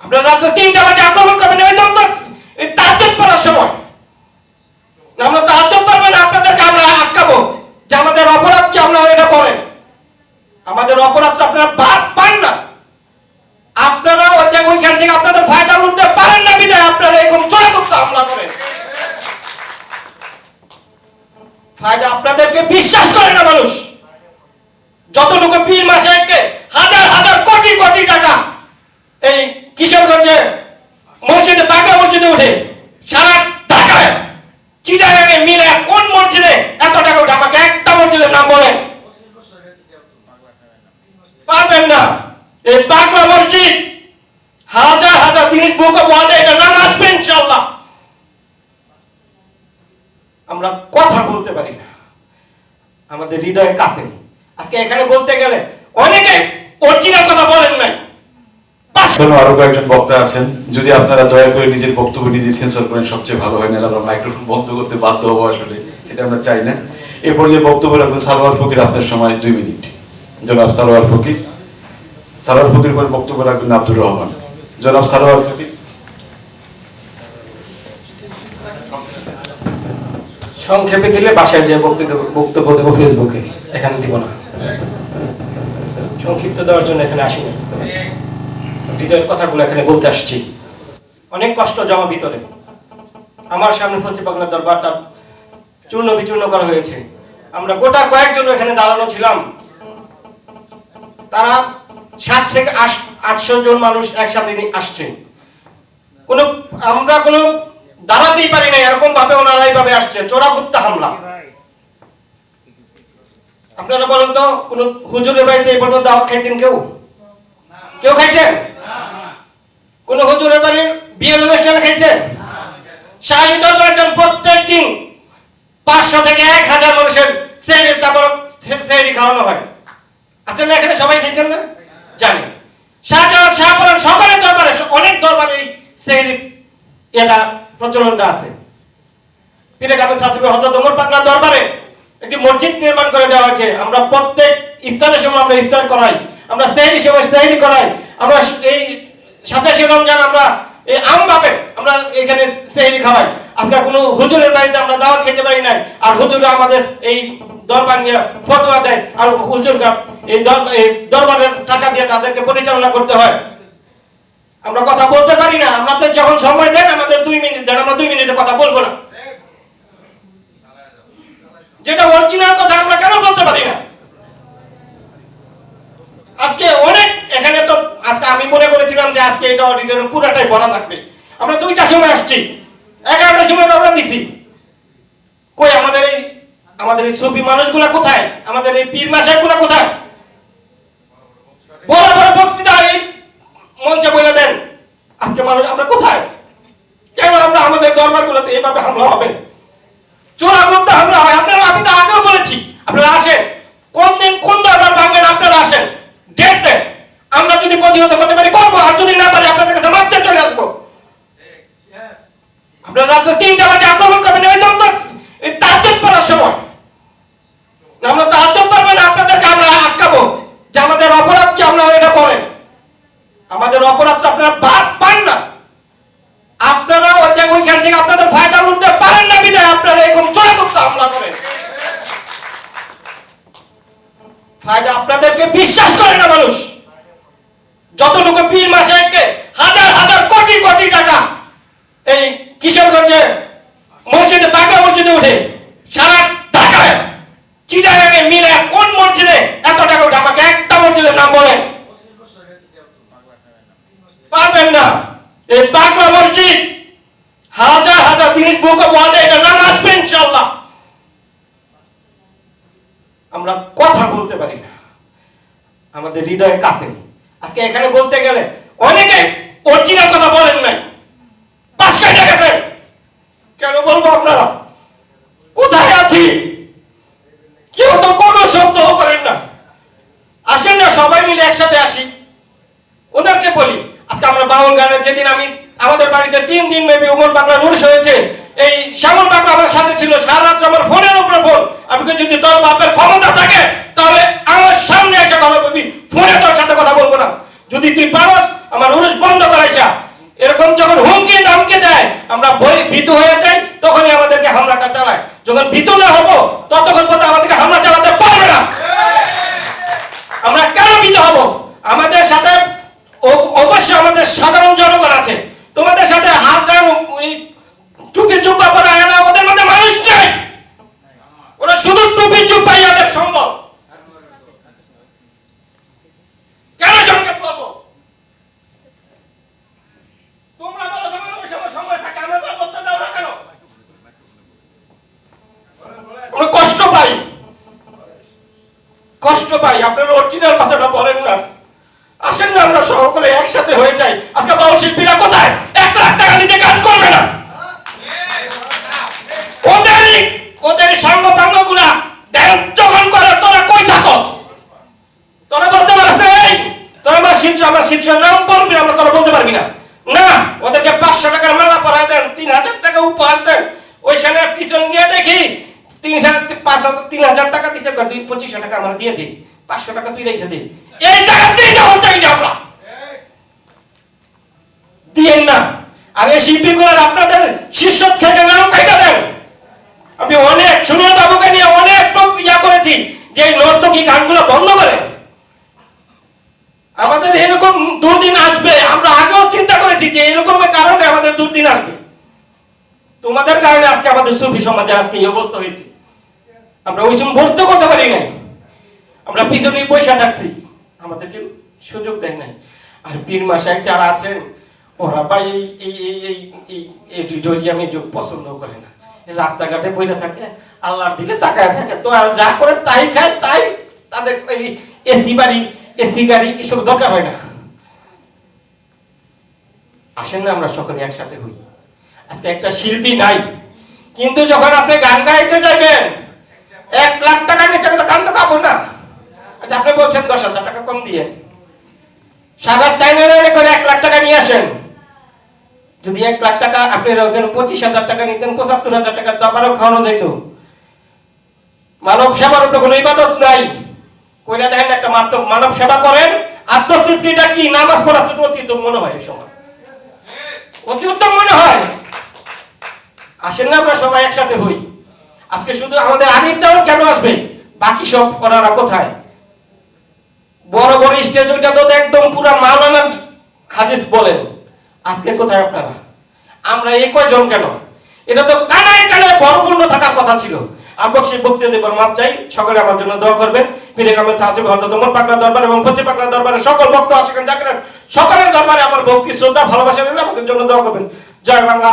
আপনারা রাত্রে তিনটা বাজে আক্রমণ করবেন এই দম এই তাজ্জুদ পড়ার সময়। না, আমরা তাজ্জুদ পারবেন আপনাদেরকে আমরা আটকাবো। যে আমাদের অপরাধ কি আমরা এটা বলেন। আমাদের অপরাধটা আপনারা পান না। আপনারা ওই যে ওইখান থেকে আপনাদের ফায়দা উঠতে পারেন না বিদায় আপনারা এরকম চোরা করতে হামলা করেন। ফায়দা আপনাদেরকে বিশ্বাস করে না মানুষ যতটুকু পীর মাসাইকে হাজার হাজার কোটি কোটি টাকা এই কিশোরগঞ্জে মসজিদে পাকা মসজিদে উঠে সারা ঢাকায় চিটাগাঙে মিলে কোন মসজিদে এত টাকা উঠে? আমাকে একটা মসজিদের নাম বলেন। পারবেন না। এই পাগলা মসজিদ হাজার হাজার জিনিস বুক অফ ওয়ার্ল্ডে এটা নাম আসবে ইনশাআল্লাহ। আমরা কথা বলতে পারি না। আমাদের হৃদয়ে কাঁপে। আজকে এখানে বলতে গেলে অনেকে অরিজিনাল কথা বলেন নাই। পাশ আরও কয়েকজন বক্তা আছেন। যদি আপনারা দয়া করে নিজের বক্তব্য নিজে সেন্সর করেন, সবচেয়ে ভালো হয় না আমরা মাইক্রোফোন বন্ধ করতে বাধ্য হব আসলে। এটা আমরা চাই না। এ পর্যায়ে বক্তব্য রাখবেন সালোয়ার ফকির, আপনার সময় দুই মিনিট। জনাব সালোয়ার ফকির। সালোয়ার ফকির পরে বক্তব্য রাখবেন আব্দুর রহমান। জনাব সালোয়ার ফকির। সংক্ষেপে দিলে বাসায় যে বক্তব্য বক্তব্য দেবো ফেসবুকে এখানে দিব না। সংক্ষিপ্ত দেওয়ার জন্য এখানে আসিনি। হৃদয়ের কথাগুলো এখানে বলতে আসছি। অনেক কষ্ট জমা ভিতরে। আমার সামনে ফসি পাগলার দরবারটা চূর্ণ বিচূর্ণ করা হয়েছে। আমরা গোটা কয়েকজন এখানে দাঁড়ানো ছিলাম। তারা সাত থেকে আটশো জন মানুষ একসাথে আসছে। কোনো, আমরা কোনো দাঁড়াতেই পারি না এরকম ভাবে ওনারা এইভাবে আসছে। চোরা কুত্তা হামলা। আপনারা বলেন তো, কোন হুজুরের বাড়িতে এই পর্যন্ত দাওয়াত খাইছেন কেউ? কেউ খাইছেন? কোন হুজুরের বাড়ির বিয়ের অনুষ্ঠানে খাইছেন শাহী দরবার প্রত্যেক দিন পাঁচশো থেকে এক হাজার মানুষের সেহরি তারপর সেহরি খাওয়ানো হয়। আসলে না এখানে? সবাই খেয়েছেন না? জানি। শাহজাহান শাহপুরান সকলের দরবারে, অনেক দরবারে এই সেহরি এটা প্রচলনটা আছে। পীরে কাবে সাসিবে হযরত ওমর পাগলা দরবারে একটি মসজিদ নির্মাণ করে দেওয়া হয়েছে। আমরা প্রত্যেক ইফতারের সময় আমরা ইফতার করাই, আমরা সেহরি সময় সেহরি করাই, আমরা এই সাতাশে রমজান আমরা এই আম ভাবে আমরা এখানে সেহরি খাওয়াই। আজকে কোনো হুজুরের বাড়িতে আমরা দাওয়াত খেতে পারি নাই, আর হুজুর আমাদের এই দরবার নিয়ে ফতোয়া দেয়, আর হুজুর এই দরবারের টাকা দিয়ে তাদেরকে পরিচালনা করতে হয়। আমরা কথা বলতে পারি না আমাদের যখন সময় দেন আমাদের দুই মিনিট দেন, আমরা দুই মিনিটে কথা বলব না। যেটা অরিজিনাল কথা আমরা কেন বলতে পারি না আজকে অনেক এখানে তো আজকে আমি মনে করেছিলাম যে আজকে এটা অডিটোরিয়াম পুরাটাই ভরা থাকবে। আমরা দুইটার সময় আসছি। এগারোটার সময় রওনা দিছি। কই, আমাদের এই আমাদের এই সুফি মানুষগুলা কোথায়? আমাদের এই পীর মাসাইগুলা কোথায়? বড় বড় বক্তৃতা এই মঞ্চে বলে দেন। আজকে মানুষ আমরা কোথায়? কেন আমরা আমাদের দরবারগুলোতে এভাবে হামলা হবে? চোরা করতে হামলা হয়। আপনারা আমি তো আগেও বলেছি। আপনারা আসেন। কোন দিন কোন দরবার ভাঙবেন আপনারা আসেন। ডেট দেন। আমরা যদি প্রতিহত করতে পারি, করব। আর যদি না পারি, আপনাদের কাছে মাত্র চলে আসব। আপনারা রাত্রে তিনটা বাজে আক্রমণ করবেন, এই দম এই পড়ার সময়। আমরা পারবেন না, আপনাদেরকে আমরা আটকাবো। যে আমাদের অপরাধ কি আমরা এটা বলেন? আমাদের অপরাধটা আপনারা পার পান না। আপনারা ওই যে ওইখান থেকে আপনাদের ফায়দা উঠতে পারেন না বিদায় আপনারা এরকম চোরা করতে হামলা করেন। ফায়দা আপনাদেরকে বিশ্বাস করে না মানুষ। যতটুকু পীর মাসাইকে হাজার হাজার কোটি কোটি টাকা এই কিশোরগঞ্জে মসজিদে পাকা মসজিদে উঠে সারা ঢাকায় চিটাগাঙে মিলে কোন মসজিদে এত টাকা উঠে? আমাকে একটা মসজিদের নাম বলেন। পারবেন না। এই পাগলা মসজিদ, হাজার হাজার জিনিস বুক অফ এটা নাম আসবে ইনশাআল্লাহ। আমরা কথা বলতে পারি না। আমাদের হৃদয় কাঁপে। আজকে এখানে বলতে গেলে অনেকে অরিজিনাল কথা বলেন নাই। পাশ কেটে গেছেন কেন বলব আপনারা? কোথায় আছি? কেউ তো কোনো শব্দ করেন না। আসেন না, সবাই মিলে একসাথে আসি। ওদেরকে বলি, আজকে আমরা বাউল গানের যেদিন আমি আমাদের বাড়িতে তিন দিন মেবি উমর পাগলা নুরস হয়েছে, এই শ্যামল পাগলা আমার সাথে ছিল, সারা রাত আমার ফোনের উপরে ফোন। আমি যদি তোর বাপের ক্ষমতা থাকে, তাহলে আমার সামনে এসে কথা বলবি। ফোনে তোর সাথে কথা বলব না। যদি তুই পারস, আমার উরুষ বন্ধ করাইছা এরকম যখন হুমকি, দামকে দেয়, আমরা ভীত হয়ে যাই, তখনই আমাদেরকে হামলাটা চালায়। যখন ভীত না হব, ততক্ষণ পর্যন্ত আমাদেরকে হামলা চালাতে পারবে না আমরা কেন ভীত হব আমাদের সাথে অব- অবশ্যই আমাদের সাধারণ জনগণ আছে তোমাদের সাথে হাত গায়ে ওই টুপি চুপ্পা পরা এরা ওদের মধ্যে মানুষ নেই ওরা শুধু টুপি চুপ্পাই এদের সম্ভব কেন সংকেত করব তোমরা বলো তোমার ওই সময় সময় থাকে আমরা তো করতে দাও না কেন আমরা কষ্ট পাই কষ্ট পাই। আপনারা অরিজিনাল কথাটা বলেন না। আসেন না, আমরা সকলে একসাথে হয়ে যাই। আজকে বাউল শিল্পীরা কোথায়? এক লাখ টাকা নিতে গান করবে না ওদেরই ওদের সাঙ্গ পাঙ্গগুলা ড্যান্স যখন করে তোরা কই থাকস তোরা বলতে পারস না এই তোরা আমার শিষ্য আমার শিষ্য নাম বলবি না, আমরা তোরা বলতে পারবি না না ওদেরকে পাঁচশো টাকার মালা পরায় দেন তিন হাজার টাকা উপহার দেন ওইখানে পিছন গিয়ে দেখি তিন হাজার পাঁচ হাজার তিন হাজার টাকা দিছে কর, দুই পঁচিশশো টাকা আমরা দিয়ে দিই পাঁচশো টাকা তুই রেখে দে। এই টাকা দিয়ে যখন চাই না আমরা। দিয়েন না। আর এই শিল্পীগুলোর আপনাদের শীর্ষ থেকে নাম কাইটা দেন। আমি অনেক সুনীল বাবুকে নিয়ে অনেক ইয়া করেছি যে নর্তকী গানগুলো বন্ধ করে। আমাদের এরকম দুর্দিন আসবে আমরা আগেও চিন্তা করেছি যে এরকম কারণে আমাদের দুর্দিন আসবে। তোমাদের কারণে আজকে আমাদের সুফি সমাজের আজকে এই অবস্থা হয়েছে। আমরা ওই সময় ভর্তি করতে পারি নাই। আমরা পিছনে পয়সা থাকছি। আমাদেরকে সুযোগ দেয় নাই। আর পীর মাসায় যারা আছেন, ওরা ভাই এই এই এই এই যোগ পছন্দ করে না। রাস্তাঘাটে বইরা থাকে, আল্লাহর দিকে তাকায় থাকে তো যা করে তাই খায়, তাই তাদের এই এসি বাড়ি এসি গাড়ি এসব দরকার হয় না। আসেন না আমরা সকলে একসাথে হই। আজকে একটা শিল্পী নাই, কিন্তু যখন আপনি গান গাইতে যাইবেন এক লাখ টাকা নিচে গান তো গাবো না। আচ্ছা আপনি বলছেন দশ হাজার টাকা কম দিয়ে। সারা টাইমে করে এক লাখ টাকা নিয়ে আসেন? যদি এক লাখ টাকা আপনি ওখানে পঁচিশ হাজার টাকা নিতেন, পঁচাত্তর হাজার টাকা দাবারও খাওয়ানো যেত। মানব সেবার উপরে কোনো ইবাদত নাই। কইরা দেখেন একটা মাত্র মানব সেবা করেন, আত্মতৃপ্তিটা কি? নামাজ পড়া তো অতি উত্তম মনে হয় এই সময়। অতি উত্তম মনে হয়। আসেন না আমরা সবাই একসাথে হই। আজকে শুধু আমাদের আনিফ কেন আসবে? বাকি সব ওনারা কোথায়? বড় বড় স্টেজ ওইটা তো একদম পুরো মাওলানা হাদিস বলেন। আজকে কোথায় আপনারা? আমরা এই কয়জন কেন? এটা তো কানায় কানায় ভরপূর্ণ থাকার কথা ছিল। আমরা সেই বক্তৃতা দেবার মাপ চাই। সকলে আমার জন্য দোয়া করবেন। পীরে কামেল সাহেব হজরত ওমর পাকলা দরবার এবং ফসি পাকলা দরবারের সকল ভক্ত আশেখান জাকিরেন সকলের দরবারে আমার ভক্তি, শ্রদ্ধা, ভালোবাসা রইল আমাদের জন্য দোয়া করবেন। জয় বাংলা।